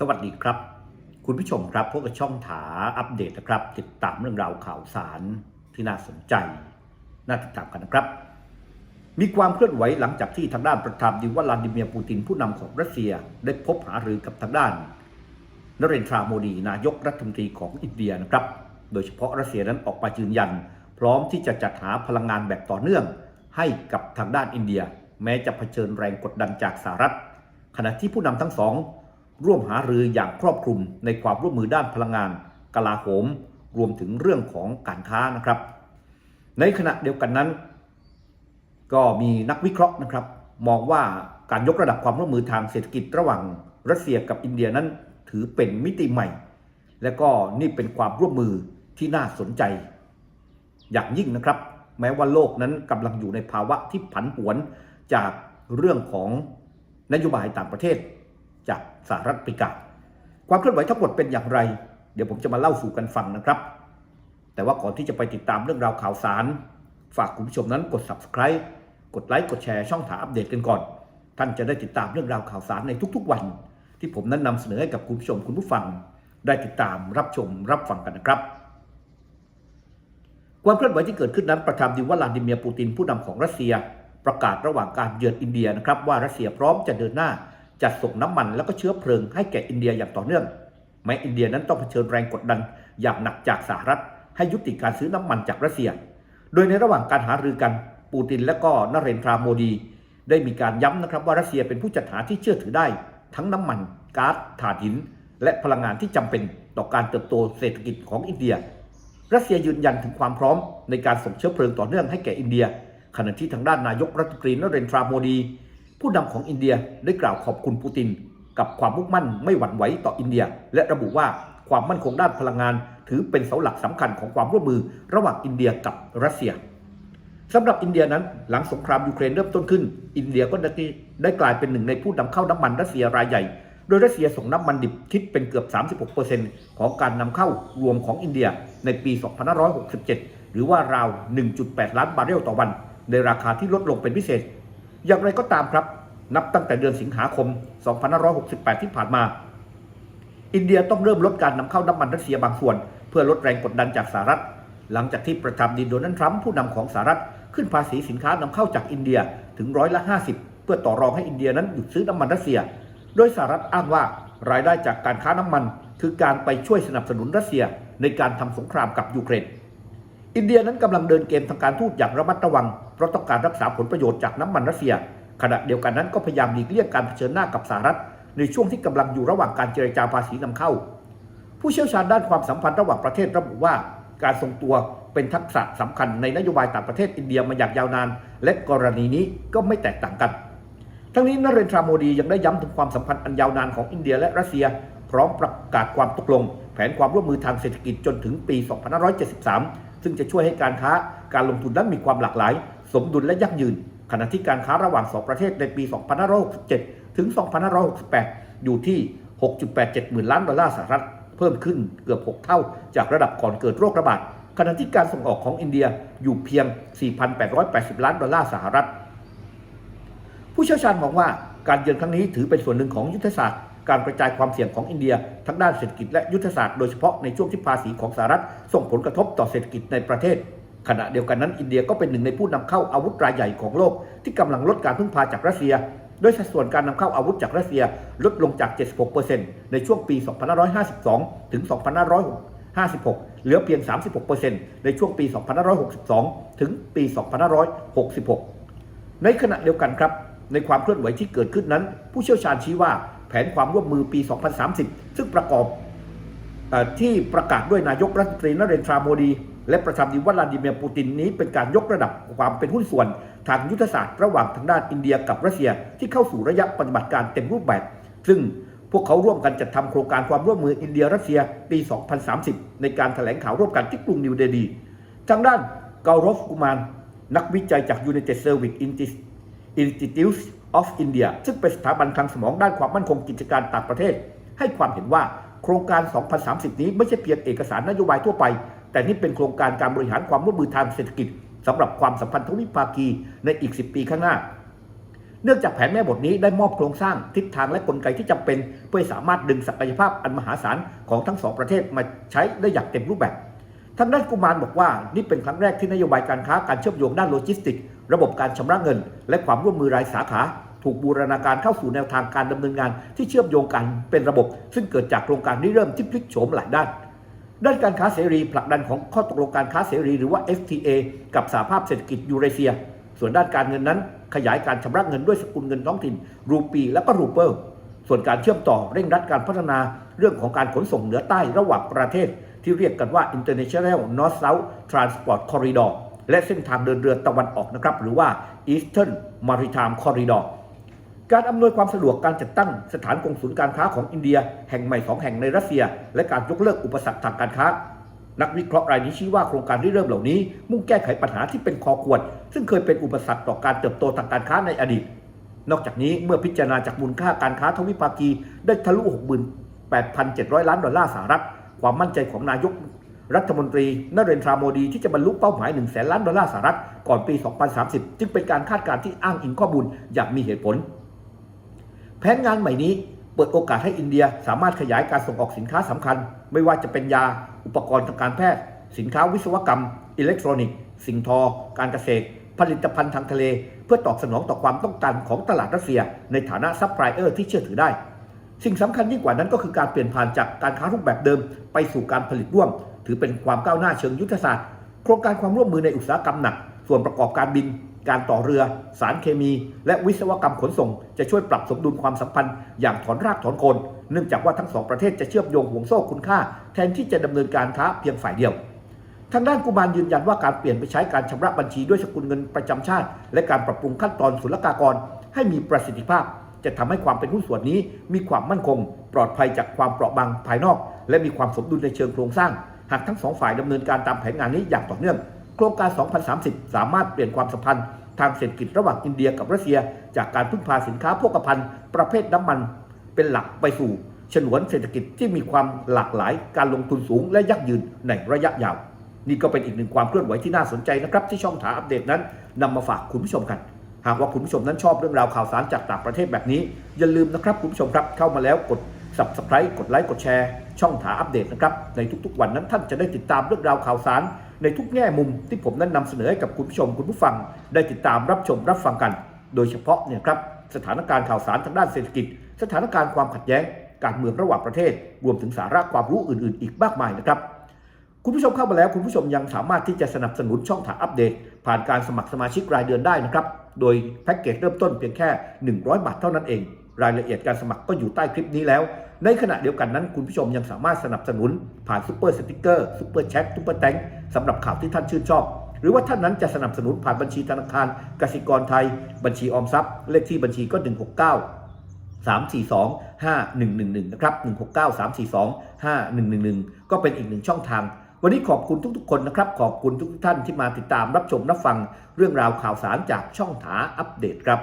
สวัสดีครับ คุณผู้ชมครับพวกบช่องถาอัปเดตนะครับ ติดตามเรื่องราวข่าวสารที่น่าสนใจ น่าติดตามกันนะครับ มีความเคลื่อนไหวหลังจากที่ทางด้านประธานาธิวลาดิเมียร์ปูตินผู้นำของรัสเซียได้พบหารือกับทางด้านนเรนทราโมดีนายกรัฐมนตรีของอินเดียนะครับ โดยเฉพาะรัสเซียนั้นออกมายืนยัน พร้อมที่จะจัดหาพลังงานแบบต่อเนื่องให้กับทางด้านอินเดีย แม้จะเผชิญแรงกดดันจากสหรัฐ ขณะที่ผู้นำทั้งสอง ร่วมหารืออย่างครอบคลุมในความร่วมมือด้านพลังงาน กลาโหม รวมถึงเรื่องของการค้านะครับ ในขณะเดียวกันนั้น ก็มีนักวิเคราะห์นะครับ มองว่าการยกระดับความร่วมมือทางเศรษฐกิจระหว่างรัสเซียกับอินเดียนั้นถือเป็นมิติใหม่ และก็นี่เป็นความร่วมมือที่น่าสนใจ อย่างยิ่งนะครับ แม้ว่าโลกนั้นกำลังอยู่ในภาวะที่ผันผวนจากเรื่องของนโยบายต่างประเทศ จากสหรัฐอเมริกา ความเคลื่อนไหวทั้งหมดเป็นอย่างไร เดี๋ยวผมจะมาเล่าสู่กันฟังนะครับ แต่ว่าก่อนที่จะไปติดตามเรื่องราวข่าวสาร ฝากคุณผู้ชมนั้นกด subscribe กดไลค์กดแชร์ช่องถามอัปเดตกันก่อน ท่านจะได้ติดตามเรื่องราวข่าวสารในทุกๆวัน ที่ผมนั้นนำเสนอให้กับคุณผู้ชมคุณผู้ฟัง ได้ติดตามรับชมรับฟังกันนะครับ ความเคลื่อนไหวที่เกิดขึ้นนั้นประธานาธิบดีวลาดิเมียร์ปูตินผู้นำของรัสเซีย ประกาศระหว่างการเยือนอินเดียนะครับว่ารัสเซียพร้อมจะเดินหน้า จัดส่งน้ำมันและก็เชื้อเพลิงให้แก่อินเดียอย่างต่อเนื่อง แม้อินเดียนั้นต้องเผชิญแรงกดดันอย่างหนักจากสหรัฐ ให้ยุติการซื้อน้ำมันจากรัสเซีย โดยในระหว่างการหารือกันปูตินและก็นเรนทราโมดี ได้มีการย้ำนะครับว่ารัสเซียเป็นผู้จัดหาที่เชื่อถือได้ ทั้งน้ำมันก๊าซถ่านหิน และพลังงานที่จำเป็นต่อการเติบโตเศรษฐกิจของอินเดีย รัสเซียยืนยันถึงความพร้อมในการส่งเชื้อเพลิงต่อเนื่องให้แก่อินเดีย ขณะที่ทางด้านนายกรัฐมนตรีนเรนทราโมดี ผู้นำของอินเดียได้กล่าวขอบคุณปูติน กับความมุ่งมั่นไม่หวั่นไหวต่ออินเดีย และระบุว่าความมั่นคงด้านพลังงาน ถือเป็นเสาหลักสำคัญของความร่วมมือระหว่างอินเดียกับรัสเซียสำหรับอินเดียนั้นหลังสงครามยูเครนเริ่มต้นขึ้น อินเดียก็ได้กลายเป็นหนึ่งในผู้นำเข้าน้ำมันรัสเซียรายใหญ่ โดยรัสเซียส่งน้ำมันดิบคิดเป็นเกือบ 36%ของการนำเข้ารวมของอินเดียในปี 2567 หรือว่าราว 1.8 ล้านบาร์เรลต่อวัน ในราคาที่ลดลงเป็นพิเศษ อย่างไรก็ตามครับ นับตั้งแต่เดือนสิงหาคม 2568 ที่ผ่านมา อินเดียต้องเริ่มลดการนำเข้าน้ำมันรัสเซียบางส่วน เพื่อลดแรงกดดันจากสหรัฐ หลังจากที่ประธานาธิบดีโดนัลด์ทรัมป์ผู้นำของสหรัฐ ขึ้นภาษีสินค้านำเข้าจากอินเดียถึงร้อยละ 50 เพื่อต่อรองให้อินเดียนั้นหยุดซื้อน้ำมันรัสเซีย โดยสหรัฐอ้างว่ารายได้จากการค้าน้ำมัน คือการไปช่วยสนับสนุนรัสเซียในการทำสงครามกับยูเครน อินเดียนั้นกำลังเดินเกมทางการทูตอย่างระมัดระวัง เพราะต้องการรักษาผลประโยชน์จากน้ำมันรัสเซีย ขณะเดียวกันนั้นก็พยายามหลีกเลี่ยงการเผชิญหน้ากับสหรัฐ ในช่วงที่กำลังอยู่ระหว่างการเจรจาภาษีนำเข้า ผู้เชี่ยวชาญด้านความสัมพันธ์ระหว่างประเทศระบุว่า การทรงตัวเป็นทักษะสำคัญในนโยบายต่างประเทศอินเดียมาอย่างยาวนาน และกรณีนี้ก็ไม่แตกต่างกัน ทั้งนี้นเรนทราโมดียังได้ย้ำถึงความสัมพันธ์อันยาวนานของอินเดียและรัสเซีย พร้อมประกาศความตกลง แผนความร่วมมือทางเศรษฐกิจจนถึงปี 2573 ซึ่งจะช่วยให้การค้าการลงทุนนั้นมีความหลากหลาย สมดุลและยั่งยืน ขณะที่การค้าระหว่างสองประเทศในปี 2567 ถึง 2568 อยู่ที่ 6.87 หมื่นล้านดอลลาร์สหรัฐ เพิ่มขึ้นเกือบ 6 เท่า จากระดับก่อนเกิดโรคระบาด ขณะที่การส่งออกของอินเดียอยู่เพียง 4,880 ล้านดอลลาร์สหรัฐ ผู้เชี่ยวชาญมองว่าการเยือนครั้งนี้ถือเป็นส่วนหนึ่งของยุทธศาสตร์ การกระจายความเสี่ยงของอินเดีย ทั้งด้านเศรษฐกิจและยุทธศาสตร์โดยเฉพาะในช่วงที่ภาษีของสหรัฐส่งผลกระทบต่อเศรษฐกิจในประเทศ ขณะเดียวกันนั้นอินเดียก็เป็นหนึ่งในผู้นำเข้าอาวุธรายใหญ่ของโลก ที่กำลังลดการพึ่งพาจากรัสเซียโดยสัดส่วนการนำเข้าอาวุธจากรัสเซียลดลงจาก 76%ในช่วงปี 2552 ถึง 2556 เหลือเพียง 36%ในช่วงปี 2562 ถึงปี 2566 ในขณะเดียวกันครับ ในความเคลื่อนไหวที่เกิดขึ้นนั้น ผู้เชี่ยวชาญชี้ว่า นความร่วมมือปี 2030 ซึ่งประกอบอที่ประกาศด้วยนายกรัฐมนตรีนเรนทราโมดี และประธานาธิบดีวลาดิเมียร์ปูตินนี้เป็นการยกระดับความเป็นหุ้นส่วน ทางยุทธศาสตร์ระหว่างทางด้านอินเดียกับรัสเซียที่เข้าสู่ระยะปฏิบัติการเต็มรูปแบบ ซึ่งพวกเขาร่วมกันจัดทำโครงการความร่วมมืออินเดียรัสเซียปี 2030 ในการแถลงข่าวร่วมกันที่กรุงนิวเดลีทางด้านเการอฟกุมารนักวิจัยจาก United Service Institute of India ซึ่งเป็นสถาบันทางสมองด้านความมั่นคงกิจการต่างประเทศ ให้ความเห็นว่าโครงการ 2030 นี้ไม่ใช่เพียงเอกสารนโยบายทั่วไป แต่นี่เป็นโครงการการบริหารความร่วมมือทางเศรษฐกิจสำหรับความสัมพันธ์ทวิภาคีในอีก 10 ปีข้างหน้า เนื่องจากแผนแม่บทนี้ได้มอบโครงสร้างทิศทางและกลไกที่จำเป็น เพื่อให้สามารถดึงศักยภาพอันมหาศาลของทั้งสองประเทศมาใช้ได้อย่างเต็มรูปแบบทางด้านกุมารบอกว่านี่เป็นครั้งแรกที่นโยบายการค้าการเชื่อมโยงด้านโลจิสติกส์ ระบบการชำระเงิน และความร่วมมือรายสาขา ถูกบูรณาการเข้าสู่แนวทางการดำเนินงานที่เชื่อมโยงกันเป็นระบบ ซึ่งเกิดจากโครงการนี้เริ่มที่พลิกโฉมหลายด้าน ด้านการค้าเสรีผลักดันของข้อตกลงการค้าเสรีหรือว่า FTA กับสหภาพเศรษฐกิจยูเรเซีย ส่วนด้านการเงินนั้น ขยายการชำระเงินด้วยสกุลเงินท้องถิ่น รูปี และก็รูเปิลส่วนการเชื่อมต่อเร่งรัดการพัฒนาเรื่องของการขนส่งเหนือใต้ระหว่างประเทศ ที่เรียกกันว่า International North South Transport Corridor และเส้นทางเดินเรือตะวันออกนะครับ หรือว่า Eastern Maritime Corridor การอำนวยความสะดวกการจัดตั้งสถานกงศูนย์การค้าของอินเดีย แห่งใหม่สองแห่งในรัสเซีย และการยกเลิกอุปสรรคทางการค้า นักวิเคราะห์รายนี้ชี้ว่าโครงการที่เริ่มเหล่านี้ มุ่งแก้ไขปัญหาที่เป็นคอขวด ซึ่งเคยเป็นอุปสรรคต่อการเติบโตทางการค้าในอดีต นอกจากนี้เมื่อพิจารณาจากมูลค่าการค้าทวิภาคีได้ทะลุ 68,700 ล้านดอลลาร์สหรัฐ ความมั่นใจของนายก รัฐมนตรีนเรนทราโมดีที่จะบรรลุเป้าหมาย1แสนล้านดอลลาร์สหรัฐก่อนปี 2030 จึงเป็นการคาดการณ์ที่อ้างอิงข้อมูลอย่างมีเหตุผล แผนงานใหม่นี้เปิดโอกาสให้อินเดียสามารถขยายการส่งออกสินค้าสำคัญ ไม่ว่าจะเป็นยา อุปกรณ์ทางการแพทย์ สินค้าวิศวกรรม อิเล็กทรอนิกส์ สิ่งทอ การเกษตร ผลิตภัณฑ์ทางทะเล เพื่อตอบสนองต่อความต้องการของตลาดรัสเซีย ในฐานะซัพพลายเออร์ที่เชื่อถือได้ สิ่งสำคัญยิ่งกว่านั้นก็คือการเปลี่ยนผ่านจากการค้ารูปแบบเดิม ไปสู่การผลิตร่วม ถือเป็นความก้าวหน้าเชิงยุทธศาสตร์ โครงการความร่วมมือในอุตสาหกรรมหนัก ส่วนประกอบการบิน การต่อเรือ สารเคมี และวิศวกรรมขนส่ง จะช่วยปรับสมดุลความสัมพันธ์ อย่างถอนรากถอนโคน เนื่องจากว่าทั้งสองประเทศจะเชื่อมโยงห่วงโซ่คุณค่า แทนที่จะดำเนินการค้าเพียงฝ่ายเดียวทางด้านกุมารยืนยันว่าการเปลี่ยนไปใช้การชำระบัญชีด้วยสกุลเงินประจำชาติ และการปรับปรุงขั้นตอนศุลกากร ให้มีประสิทธิภาพ จะทำให้ความเป็นหุ้นส่วนนี้ มีความมั่นคง ปลอดภัยจากความเปราะบางภายนอก และมีความสมดุลในเชิงโครงสร้าง หากทั้งสองฝ่ายดำเนินการตามแผนงานนี้อย่างต่อเนื่อง โครงการ 2030 สามารถเปลี่ยนความสัมพันธ์ทางเศรษฐกิจระหว่างอินเดียกับรัสเซีย จากการพึ่งพาสินค้าโภคภัณฑ์ประเภทน้ำมัน เป็นหลักไปสู่ ฉนวนเศรษฐกิจที่มีความหลากหลาย การลงทุนสูงและยั่งยืนในระยะยาว นี่ก็เป็นอีกหนึ่งความเคลื่อนไหวที่น่าสนใจนะครับที่ช่องถาอัปเดตนั้นนำมาฝากคุณผู้ชมกัน หากว่าคุณผู้ชมนั้นชอบเรื่องราวข่าวสารจากต่างประเทศแบบนี้อย่าลืมนะครับคุณผู้ชมครับเข้ามาแล้วกด subscribe กดไลค์กดแชร์ ช่องถาอัปเดตนะครับ ในทุกๆ วันนั้นท่านจะได้ติดตามเรื่องราวข่าวสาร ในทุกแง่มุมที่ผมนั้นนำเสนอให้กับคุณผู้ชมคุณผู้ฟัง ได้ติดตามรับชมรับฟังกัน โดยเฉพาะเนี่ยครับสถานการณ์ข่าวสารทางด้านเศรษฐกิจ สถานการณ์ความขัดแย้ง การเมืองระหว่างประเทศ รวมถึงสาระความรู้อื่น ๆ อีกมากมายนะครับคุณผู้ชมเข้ามาแล้วคุณผู้ชมยังสามารถที่จะสนับสนุนช่องถาอัปเดต ผ่านการสมัครสมาชิกรายเดือนได้นะครับ โดยแพ็กเกจเริ่มต้นเพียงแค่ 100 บาทเท่านั้นเอง รายละเอียดการสมัครก็อยู่ใต้คลิปนี้แล้ว ในขณะเดียวกันนั้น คุณผู้ชมยังสามารถสนับสนุน ผ่านซุปเปอร์สติกเกอร์ซุปเปอร์แชทซุปเปอร์แตงสำหรับข่าวที่ท่านชื่นชอบ หรือว่าท่านนั้นจะสนับสนุนผ่านบัญชีธนาคารกสิกรไทย บัญชีออมทรัพย์ เลขที่บัญชีก็ 169 342 5111 นะครับ 169 342 5111 ก็เป็นอีกหนึ่งช่องทาง วันนี้ขอบคุณทุกๆ คนนะครับ ขอบคุณทุกท่านที่มาติดตามรับชมรับฟังเรื่องราวข่าวสารจากช่องถาอัปเดตครับ